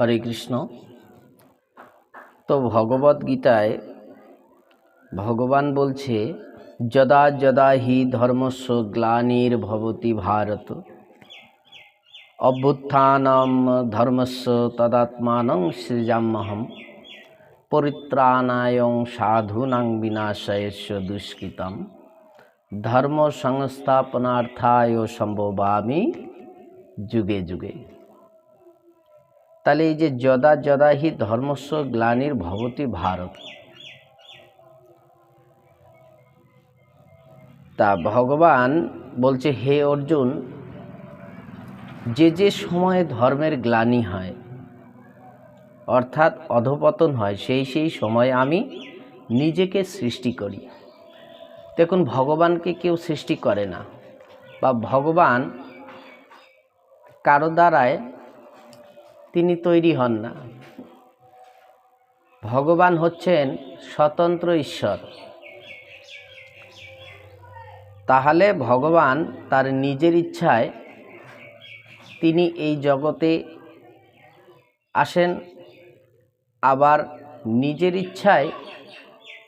হরে কৃষ্ণ। তো ভগবদ গীতায় ভগবান বলছে, যদা যদা হি ধর্মস্ব গ্লানির ভবতি ভারত। অভ্যুত্থানম ধর্মস্ব তদাত্মানং সৃজাম্যহম। পরিত্রাণায়ং সাধুনাং বিনাশয়স্য দুষ্কৃতম। ধর্ম সংস্থাপনার্থায় সম্ভবামি যুগে যুগে। তাহলে এই যে যদা যদা হি ধর্মস্ব গ্লানির ভবতি ভারত। তা ভগবান বলছে, হে অর্জুন, যে যে সময়ে ধর্মের গ্লানি হয়, অর্থাৎ অধপতন হয়, সেই সেই সময় আমি নিজেকে সৃষ্টি করি। দেখুন, ভগবানকে কেউ সৃষ্টি করে না, বা ভগবান কারও দ্বারায় তিনি তৈরি হন না। ভগবান হচ্ছেন স্বতন্ত্র ঈশ্বর। তাহলে ভগবান তার নিজের ইচ্ছায় তিনি এই জগতে আসেন, আবার নিজের ইচ্ছায়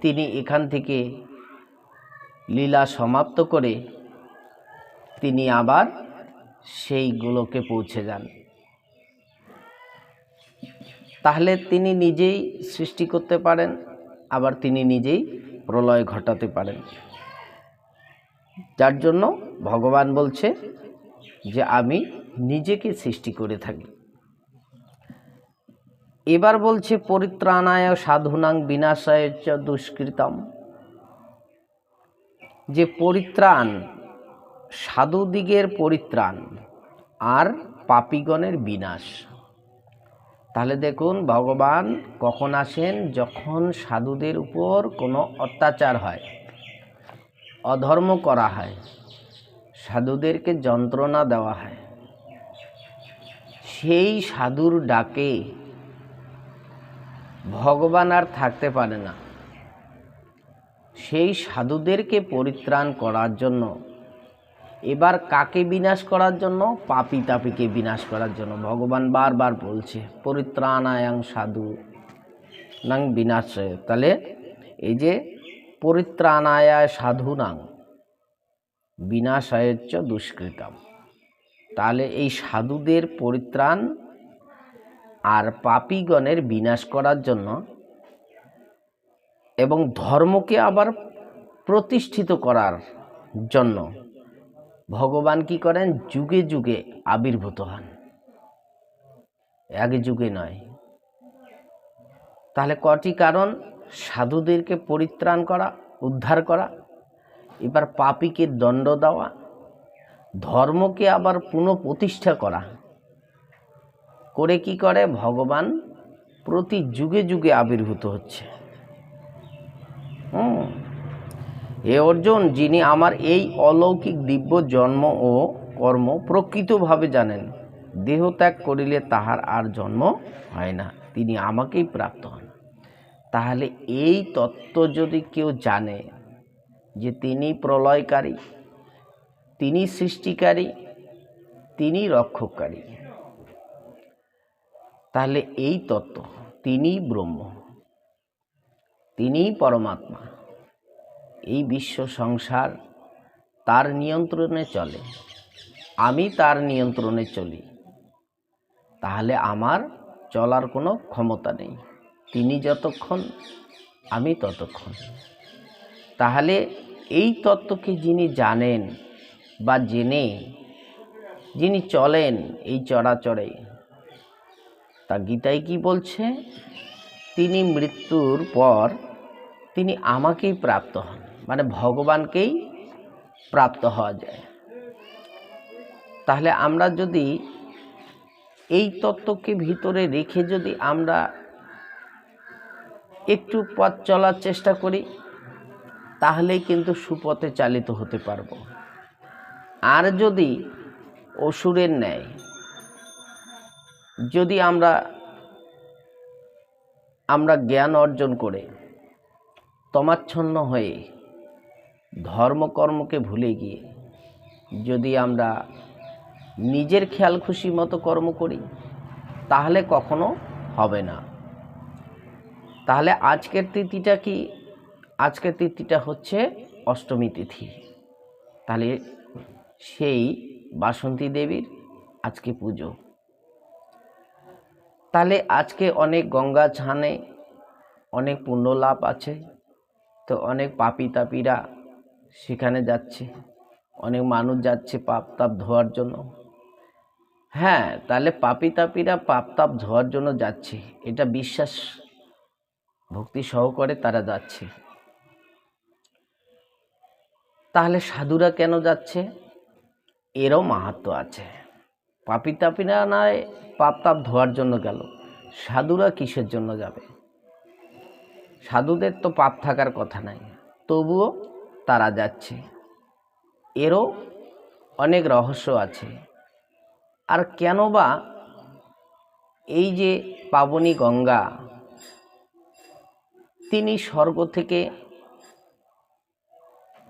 তিনি এখান থেকে লীলা সমাপ্ত করে তিনি আবার সেই গোলকে পৌঁছে যান। তাহলে তিনি নিজেই সৃষ্টি করতে পারেন, আবার তিনি নিজেই প্রলয় ঘটাতে পারেন। যার জন্য ভগবান বলছে যে, আমি নিজেকে সৃষ্টি করে থাকি। এবার বলছে, পরিত্রাণায় সাধুনাং বিনাশায় দুষ্কৃতম। যে পরিত্রাণ সাধুদিগের পরিত্রাণ আর পাপিগণের বিনাশ। তাহলে দেখুন, ভগবান কখন আসেন? যখন সাধুদের উপর কোনো অত্যাচার হয়, অধর্ম করা হয়, সাধুদেরকে যন্ত্রণা দেওয়া হয়। সেই সাধুর ডাকে ভগবান আর থাকতে পারে না। সেই সাধুদেরকে পরিত্রাণ করার জন্য এবার কাকে বিনাশ করার জন্য? পাপি তাপিকে বিনাশ করার জন্য। ভগবান বারবার বলছে, পরিত্রাণায়াং সাধু নাং বিনাশয় তাহলে এই যে পরিত্রাণায় সাধু নাং, বিনাশায়চ্চ দুষ্কৃতম। তাহলে এই সাধুদের পরিত্রাণ আর পাপিগণের বিনাশ করার জন্য এবং ধর্মকে আবার প্রতিষ্ঠিত করার জন্য ভগবান কি করেন? যুগে যুগে আবির্ভূত হন। এক যুগে নয়। তাহলে কটি কারণ? সাধুদেরকে পরিত্রাণ করা, উদ্ধার করা, এবার পাপিকে দণ্ড দেওয়া, ধর্মকে আবার পুনঃপ্রতিষ্ঠা করা। করে কি করে? ভগবান প্রতি যুগে যুগে আবির্ভূত হচ্ছে। হে অর্জুন, যিনি আমার এই অলৌকিক দিব্য জন্ম ও কর্ম প্রকৃতভাবে জানেন, দেহ ত্যাগ করিলে তাহার আর জন্ম হয় না, তিনি আমাকেই প্রাপ্ত হন। তাহলে এই তত্ত্ব যদি কেউ জানে যে তিনি প্রলয়কারী, তিনি সৃষ্টিকারী, তিনি রক্ষককারী, তাহলে এই তত্ত্ব তিনি ব্রহ্ম তিনি পরমাত্মা। এই বিশ্ব সংসার তার নিয়ন্ত্রণে চলে। আমি তার নিয়ন্ত্রণে চলি। তাহলে আমার চলার কোনো ক্ষমতা নেই। তিনি যতক্ষণ, আমি ততক্ষণ। তাহলে এই তত্ত্বকে যিনি জানেন বা জেনে যিনি চলেন এই চরাচরে তা গীতায় কি বলছে? তিনি মৃত্যুর পর তিনি আমাকেই প্রাপ্ত হন। মানে ভগবানকেই প্রাপ্ত হওয়া যায়। তাহলে আমরা যদি এই তত্ত্বকে ভিতরে রেখে যদি আমরা একটু পথ চলার চেষ্টা করি, তাহলেই কিন্তু সুপথে চালিত হতে পারব। আর যদি অসুরের ন্যায়, যদি আমরা আমরা জ্ঞান অর্জন করে, তমাচ্ছন্ন হয়ে ধর্মকর্মকে ভুলে গিয়ে যদি আমরা নিজের খেয়াল খুশি মতো কর্ম করি, তাহলে কখনো হবে না। তাহলে আজকের তিথিটা কি? আজকের তিথিটা হচ্ছে অষ্টমী তিথি। তাহলে সেই বাসন্তী দেবীর আজকে পুজো। তাহলে আজকে অনেক গঙ্গা ছানে অনেক পুণ্য লাভ আছে। তো অনেক পাপি তাপিরা সেখানে যাচ্ছে। অনেক মানুষ যাচ্ছে পাপ তাপ ধোয়ার জন্য। হ্যাঁ তাহলে পাপি তাপিরা পাপ তাপ ধোয়ার জন্য যাচ্ছে। এটা বিশ্বাস, ভক্তি সহকারে তারা যাচ্ছে। তাহলে সাধুরা কেন যাচ্ছে? এরও মাহাত্ম আছে। পাপি তাপিরা নয় পাপ তাপ ধোয়ার জন্য গেল। সাধুরা কিসের জন্য যাবে? সাধুদের তো পাপ থাকার কথা নাই। তবুও তারা যাচ্ছে। এরও অনেক রহস্য আছে। আর কেন বা এই যে পাবনী গঙ্গা, তিনি স্বর্গ থেকে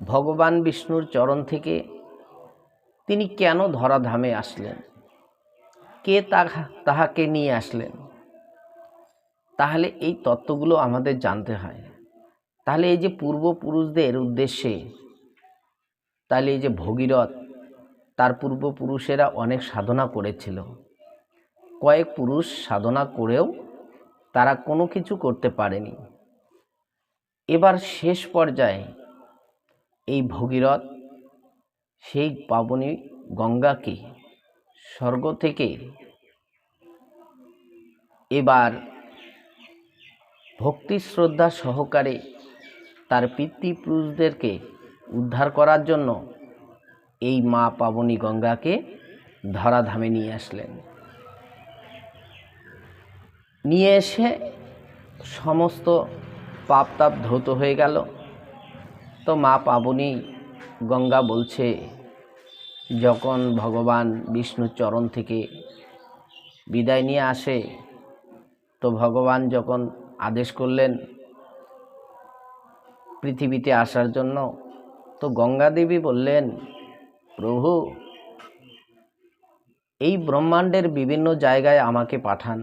ভগবান বিষ্ণুর চরণ থেকে তিনি কেন ধরাধামে আসলেন? কে তাহা তাহাকে নিয়ে আসলেন? তাহলে এই তত্ত্বগুলো আমাদের জানতে হয়। তাহলে এই যে পূর্বপুরুষদের উদ্দেশ্যে, তাহলে এই যে ভগীরথ, তার পূর্বপুরুষেরা অনেক সাধনা করেছিল। কয়েক পুরুষ সাধনা করেও তারা কোনো কিছু করতে পারেনি। এবার শেষ পর্যায়ে এই ভগীরথ, সেই পাবনী গঙ্গাকে স্বর্গ থেকে এবার ভক্তি শ্রদ্ধা সহকারে তার পিতৃপুরুষদেরকে উদ্ধার করার জন্য এই মা পাবনী গঙ্গাকে ধরাধামে নিয়ে আসলেন। নিয়ে এসে সমস্ত পাপ তাপ ধৌত হয়ে গেল। তো মা পাবনী গঙ্গা বলছে, যখন ভগবান বিষ্ণুর চরণ থেকে বিদায় নিয়ে আসে, তো ভগবান যখন আদেশ করলেন পৃথিবীতে আসার জন্য। তো গঙ্গা দেবী বললেন, প্রভু, এই ব্রহ্মাণ্ডের বিভিন্ন জায়গায় আমাকে পাঠান,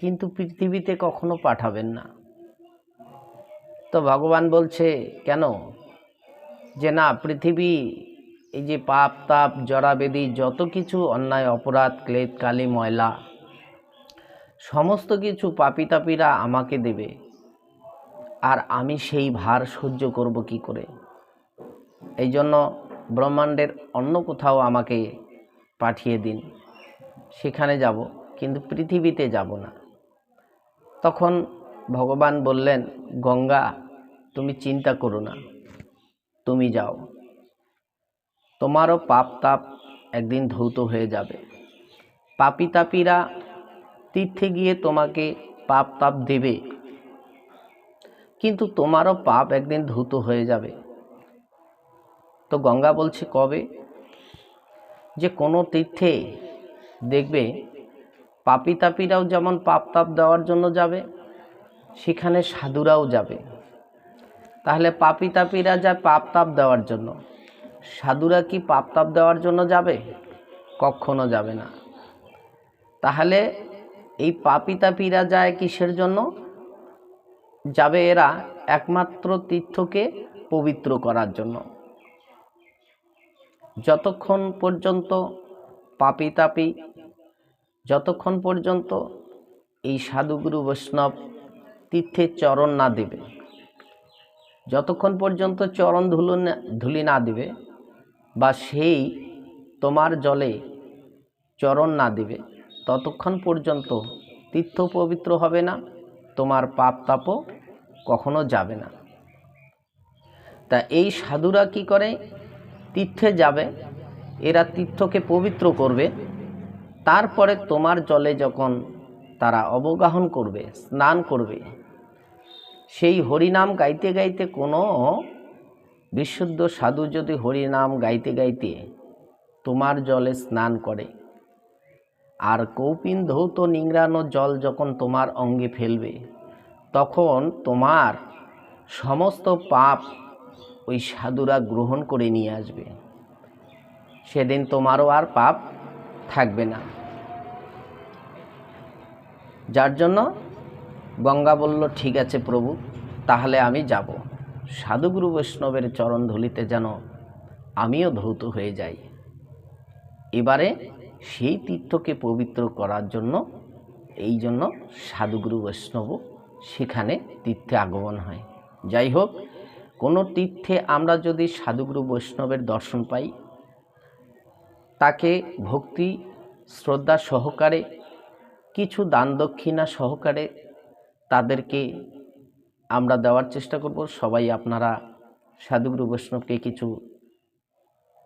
কিন্তু পৃথিবীতে কখনো পাঠাবেন না। তো ভগবান বলছে, কেন? যে না, পৃথিবী, এই যে পাপ, তাপ জরাবেদি যত কিছু অন্যায়, অপরাধ, ক্লেদ, কালি, ময়লা, সমস্ত কিছু পাপি তাপিরা আমাকে দেবে। আর আমি সেই ভার সহ্য করব কি করে? এই জন্য ব্রহ্মাণ্ডের অন্য কোথাও আমাকে পাঠিয়ে দিন। সেখানে যাব, কিন্তু পৃথিবীতে যাব না। তখন ভগবান বললেন, গঙ্গা, তুমি চিন্তা করো না, তুমি যাও। তোমারও পাপ তাপ একদিন ধৌত হয়ে যাবে। পাপি তাপিরা তীর্থে গিয়ে তোমাকে পাপ তাপ দেবে। কিন্তু তোমারও পাপ একদিন ধুত হয়ে যাবে। তো গঙ্গা বলছে, কবে? যে কোনো তীর্থে দেখবে পাপি তাপিরাও যেমন পাপ তাপ দেওয়ার জন্য যাবে, সেখানে সাধুরাও যাবে। তাহলে পাপি তাপিরা যায় পাপ তাপ দেওয়ার জন্য। সাধুরা কি পাপ তাপ দেওয়ার জন্য যাবে? কখনো যাবে না। তাহলে এই পাপি তাপিরা যায় কিসের জন্য? যাবে এরা একমাত্র তীর্থকে পবিত্র করার জন্য। যতক্ষণ পর্যন্ত পাপি তাপি, যতক্ষণ পর্যন্ত এই সাধুগুরু বৈষ্ণব তীর্থের চরণ না দেবে, যতক্ষণ পর্যন্ত চরণ ধুলো ধুলি না দিবে বা সেই তোমার জলে চরণ না দিবে, ততক্ষণ পর্যন্ত তীর্থ পবিত্র হবে না, তোমার পাপ তাপও কখনো যাবে না। তা এই সাধুরা কি করে? তীর্থে যাবে, এরা তীর্থকে পবিত্র করবে, তারপরে তোমার জলে যখন তারা অবগাহন করবে, স্নান করবে, সেই হরিনাম গাইতে গাইতে কোনো বিশুদ্ধ সাধু যদি হরিনাম গাইতে গাইতে তোমার জলে স্নান করে, আর কৌপিন ধৌত নিংড়ানো জল যখন তোমার অঙ্গে ফেলবে তখন তোমার সমস্ত পাপ ওই সাধুরা গ্রহণ করে নিয়ে আসবে। সেদিন তোমারও আর পাপ থাকবে না। যার জন্য গঙ্গা বলল, ঠিক আছে প্রভু, তাহলে আমি যাব। সাধুগুরু বৈষ্ণবের চরণ ধুলিতে যেন আমিও ধৌত হয়ে যাই। এবারে সেই তীর্থকে পবিত্র করার জন্য, এই জন্য সাধুগুরু বৈষ্ণব সেখানে তীর্থে আগমন হয়। যাই হোক কোনো তীর্থে আমরা যদি সাধুগুরু বৈষ্ণবের দর্শন পাই, তাকে ভক্তি, শ্রদ্ধা সহকারে, কিছু দান দক্ষিণা সহকারে তাদেরকে আমরা দেওয়ার চেষ্টা করব। সবাই আপনারা সাধুগুরু বৈষ্ণবকে কিছু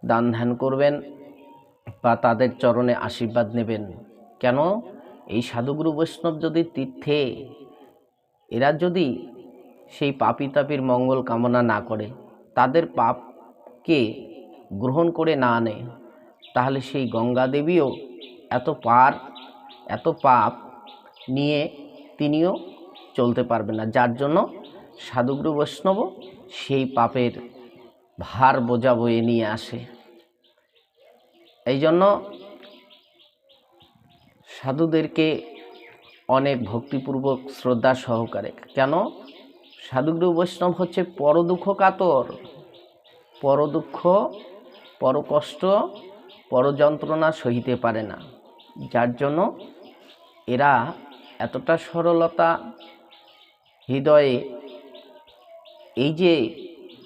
দান ধ্যান করবেন বা তাদের চরণে আশীর্বাদ নেবেন। কেন? এই সাধুগুরু বৈষ্ণব যদি তীর্থে এরা যদি সেই পাপি তাপির মঙ্গল কামনা না করে, তাদের পাপকে গ্রহণ করে না আনে, তাহলে সেই গঙ্গা দেবীও এত পার, এত পাপ নিয়ে তিনিও চলতে পারবেন না। যার জন্য সাধুগুরু বৈষ্ণব সেই পাপের ভার বোঝা বয়ে নিয়ে আসে। এই জন্য সাধুদেরকে অনেক ভক্তিপূর্বক শ্রদ্ধা সহকারে। কেন? সাধুগুরু বৈষ্ণব হচ্ছে পরদুঃখ কাতর। পরদুঃখ, পরকষ্ট, পরযন্ত্রণা সহিতে পারে না। যার জন্য এরা এতটা সরলতা হৃদয়ে এই যে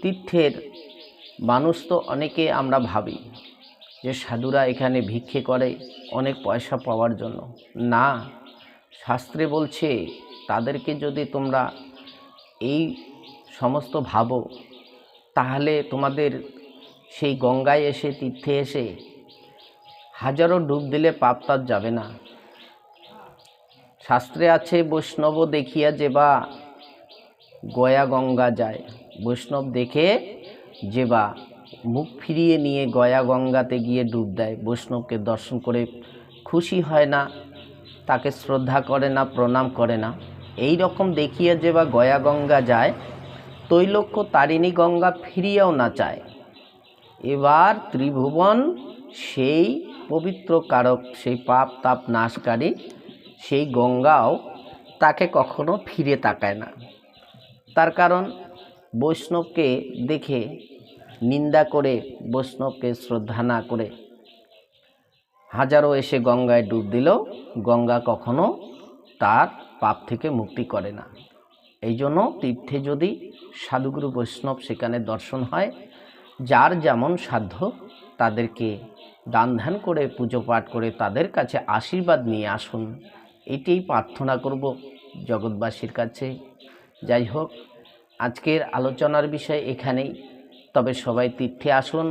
তীর্থের মানুষ তো অনেকে আমরা ভাবি যে সাধুরা এখানে ভিক্ষে করে অনেক পয়সা পাওয়ার জন্য। না শাস্ত্রে বলছে, তাদেরকে যদি তোমরা এই সমস্ত ভাবো, তাহলে তোমাদের সেই গঙ্গায় এসে, তীর্থে এসে হাজারো ডুব দিলে পাপ তার যাবে না। শাস্ত্রে আছে, বৈষ্ণব দেখিয়া যে বা গয়া গঙ্গা যায়। বৈষ্ণব দেখে যে বা মুখ ফিরিয়ে নিয়ে গয়া গঙ্গাতে গিয়ে ডুব দেয়। বৈষ্ণবকে দর্শন করে খুশি হয় না। তাকে শ্রদ্ধা করে না, প্রণাম করে না। এই রকম দেখিয়ে যে বা গয়া গঙ্গা যায় তৈলক্য তারিণী গঙ্গা ফিরিয়েও না চায়। এবার ত্রিভুবন সেই পবিত্র কারক, সেই পাপ তাপ নাশকারী, সেই গঙ্গাও তাকে কখনো ফিরে তাকায় না। তার কারণ, বৈষ্ণবকে দেখে, নিন্দা করে বৈষ্ণবকে শ্রদ্ধা না করে হাজারো এসে গঙ্গায় ডুব দিলেও গঙ্গা কখনো তার পাপ থেকে মুক্তি করে না। এই জন্য তীর্থে যদি সাধুগুরু বৈষ্ণব সেখানে দর্শন হয়, যার যেমন সাধ্য তাদেরকে দান ধ্যান করে, পুজো পাঠ করে তাদের কাছে আশীর্বাদ নিয়ে আসুন। এটাই প্রার্থনা করব জগৎবাসীর কাছে। যাই হোক, আজকের আলোচনার বিষয় এখানেই। তবে সবাই তীর্থে আসুন,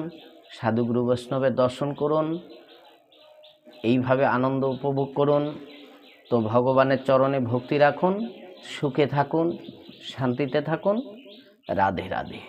সাধুগুরু বৈষ্ণবের দর্শন করুন। এইভাবে আনন্দ উপভোগ করুন। তো ভগবানের চরণে ভক্তি রাখুন, সুখে থাকুন, শান্তিতে থাকুন। রাধে রাধে।